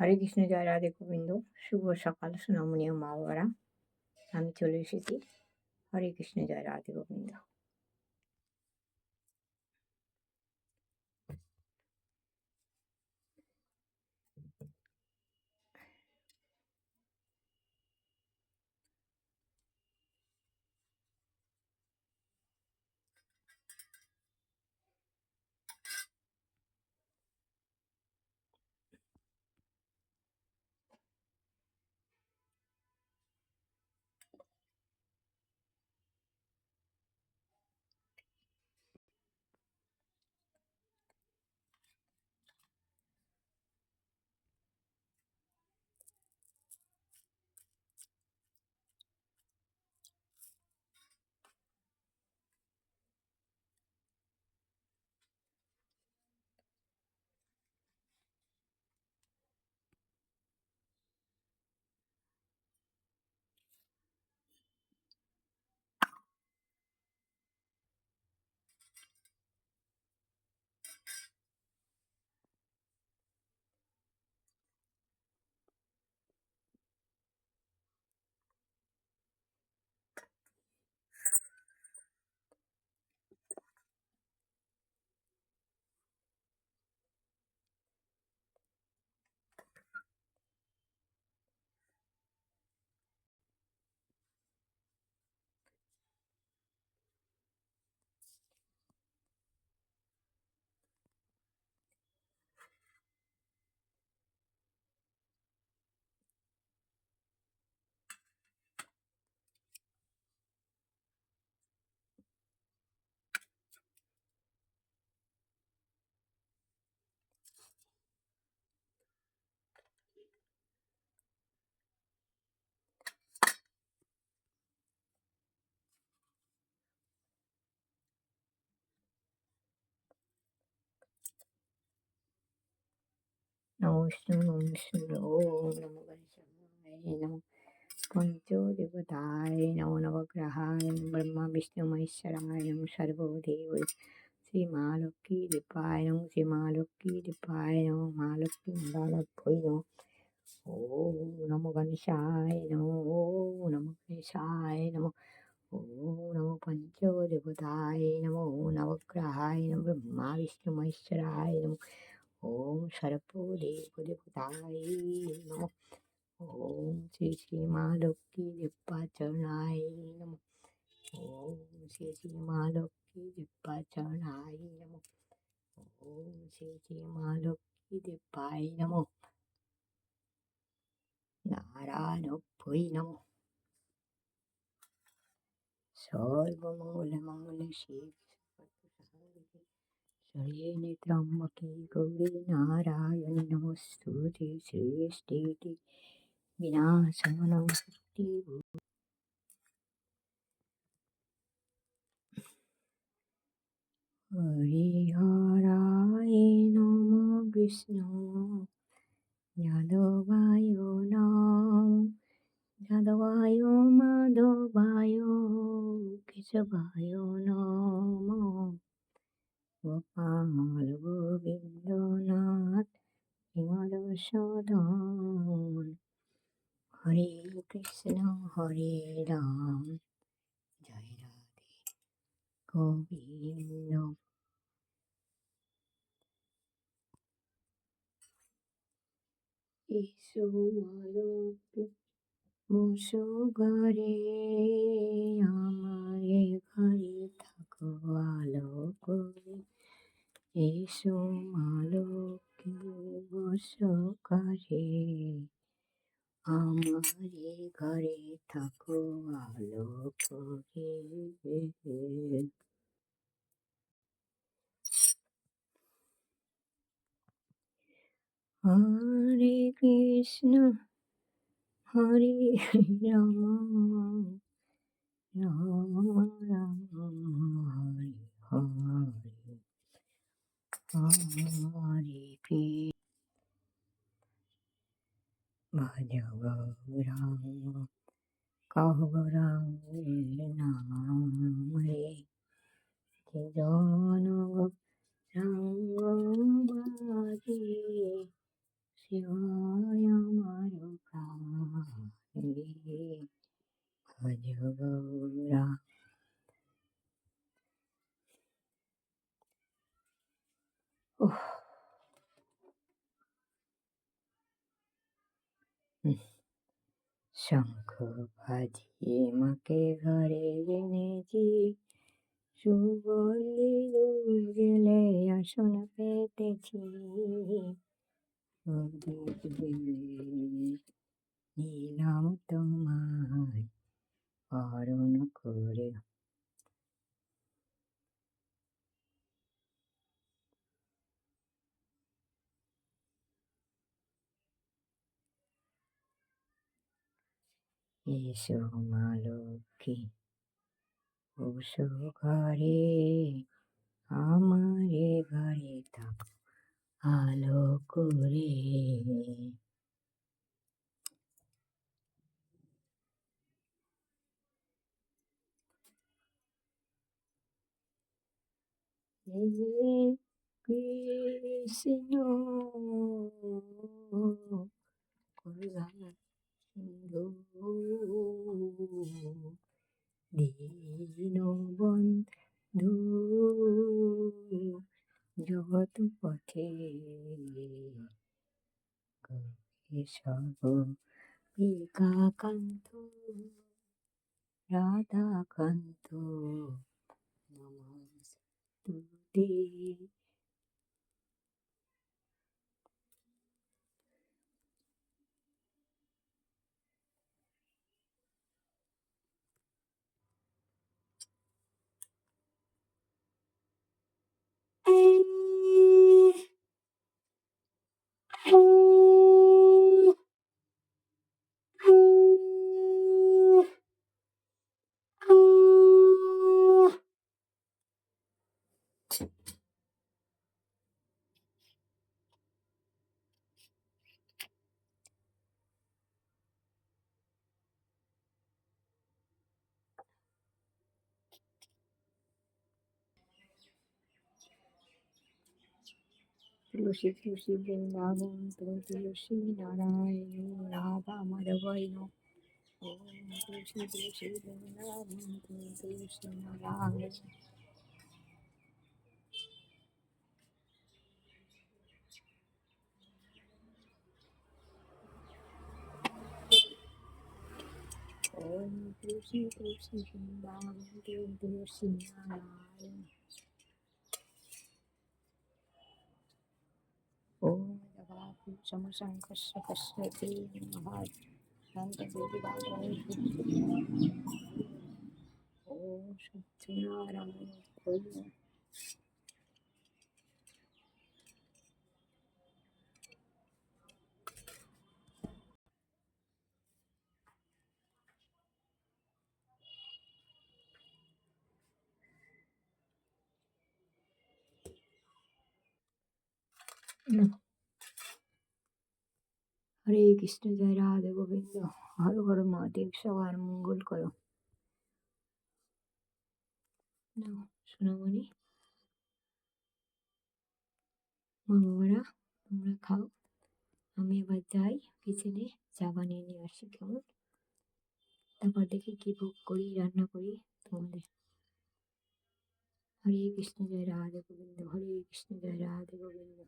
হরে কৃষ্ণ, জয় রাধে গোবিন্দ। শুভ সকাল সুনমনীয় মা বাবারা আমি চলে এসেছি। হরে কৃষ্ণ, জয় রাধে গোবিন্দ। নমো বিষ্ণু নমো বিষ্ণু ওম নমো গণেশায় নমো পঞ্চদেবতায় নমো নবগ্রহায় ব্রহ্মা বিষ্ণু মহেশ্বরায় নমো সর্বদেব শ্রী মা লক্ষ্মী দীপায় নমো শ্রী মা লক্ষ্মী দীপায় নমো মা লক্ষ্মী মঙ্গলভ্যই নমো ওম নমো গণেশায় নমো ওম নমো গণেশায় নমো ওম নমো পঞ্চদেবতায় নমো নবগ্রহায় নমো ব্রহ্মা বিষ্ণু মহেশ্বরায় নমো ওম সরপুরে পুরে পুতায় নম ওম শ্রী শ্রী মা লক্ষ্মী দিব্যাচরণায় নম ওম শ্রী শ্রী মা লক্ষ্মী দিব্যাচরণায় নম ওম শ্রী শ্রী মা লক্ষ্মী দিব্যায় নম নারায়ণ ভৈ নমঃ সর্বমঙ্গল মঙ্গল শিব त्र्यम्बके गौरी नारायणि नमोऽस्तुते श्रेष्ठेति विनाशनं शक्तिभू हरिहराय नमो विष्णु यादवाय नमो यादवाय माधवाय केशवाय नमः গোপাল গোবিন্দনাথ বিমল সদন হরে কৃষ্ণ, হরে রাম। জয় রাধে গোবিন্দ। এসো মারবে বসো ঘরে আমার ঘরে থাকো আলো করে এসো মালকী বসকারে আমারে ঘরে থাকো আলো করে হরে কৃষ্ণ, হরে রাম রাম রাম, হরে হরে। হরে কৃষ্ণ ভজ গৌরাঙ্গ গৌরাঙ্গের নাম রে জন গৌরাঙ্গ বাজে শিবায় আমার প্রাণ রে ভজ গৌরা শঙ্খ বাজিয়ে মাকে ঘরে এনেছি। সুগন্ধি গেলে আসন পেতেছি। নিলাম তোমায়। অরণ করে এসো মা লক্ষ্মী ঘরে আমারে ঘরে থাকো আলো করে। কৃষ্ণ সিন্ধু দীনবন্ধু জগৎ পথে কেশব বিকাকান্ত রাধাকান্ত নমস্তুতে। કૃષિ કૃષિ વૃંદાવન તુલસી નારાયણ રાધા માધવનો ઓમ કૃષિ કૃષિ વૃંદાવન તુલસી નારાયણ ઓમ કૃષિ કૃષિ વૃંદાવન તુલસી નારાયણ নারায়ণ ওম সমশঙ্কস্য কশ্যতে নমঃ শান্তদেবীবাদয় হরে কৃষ্ণ জয় রাধে গোবিন্দ হর হর মহাদেব সবার মঙ্গল করো সোনামণি মা বাবারা তোমরা খাও আমি এবার যাই কিচেনে চা বানিয়ে নিয়ে আসি কেমন তারপর দেখি কি ভোগ করি রান্না করি তোমাদের হরে কৃষ্ণ জয় রাধে গোবিন্দ হরে কৃষ্ণ জয় রাধে গোবিন্দ